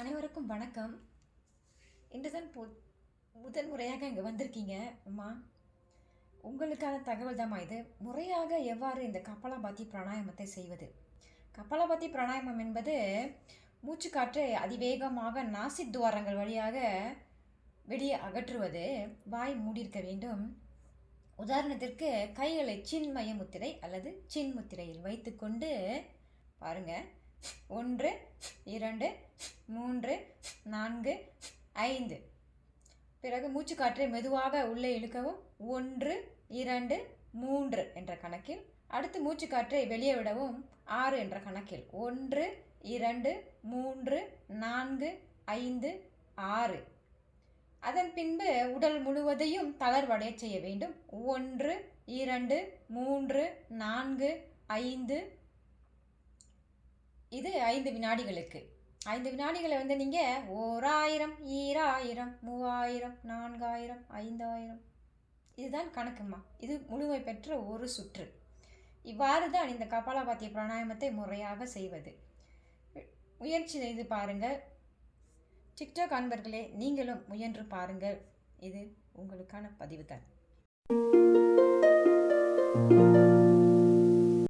அனைவருக்கும் வணக்கம். இன்றுதான் போ முதல் முறையாக இங்கே வந்திருக்கீங்க அம்மா. உங்களுக்கான தகவல் தான் இது. முறையாக எவ்வாறு இந்த கப்பலாபாத்தி பிராணாயாமத்தை செய்வது? கப்பலாபாத்தி பிராணாயாமம் என்பது மூச்சுக்காற்றை அதிவேகமாக நாசி துவாரங்கள் வழியாக வெளியே அகற்றுவது வாய் மூடியிருக்க வேண்டும். உதாரணத்திற்கு கைகளை சின்மய முத்திரை அல்லது சின் முத்திரையில் வைத்துக்கொண்டு பாருங்கள் ஒன்று இரண்டு மூன்று நான்கு ஐந்து. பிறகு மூச்சுக்காற்றை மெதுவாக உள்ளே இழுக்கவும் ஒன்று இரண்டு மூன்று என்ற கணக்கில் அடுத்து மூச்சுக்காற்றை வெளியே விடவும் ஆறு என்ற கணக்கில். ஒன்று இரண்டு மூன்று நான்கு ஐந்து ஆறு. அதன் பின்பு உடல் முழுவதையும் தளர்வடைய செய்ய வேண்டும். ஒன்று இரண்டு மூன்று நான்கு ஐந்து இது ஐந்து வினாடிகளுக்கு. ஐந்து வினாடிகளை வந்து நீங்கள் ஓராயிரம் ஈராயிரம் மூவாயிரம் நான்காயிரம் ஐந்தாயிரம். இதுதான் கணக்குமா? இது முழுமை பெற்ற ஒரு சுற்று. இவ்வாறு தான் இந்த கபாலபாத்திய பிராணாயாமத்தை முறையாக செய்வது. முயற்சி செய்து பாருங்கள். டிக்டாக் அன்பர்களே நீங்களும் முயன்று பாருங்கள். இது உங்களுக்கான பதிவு தான்.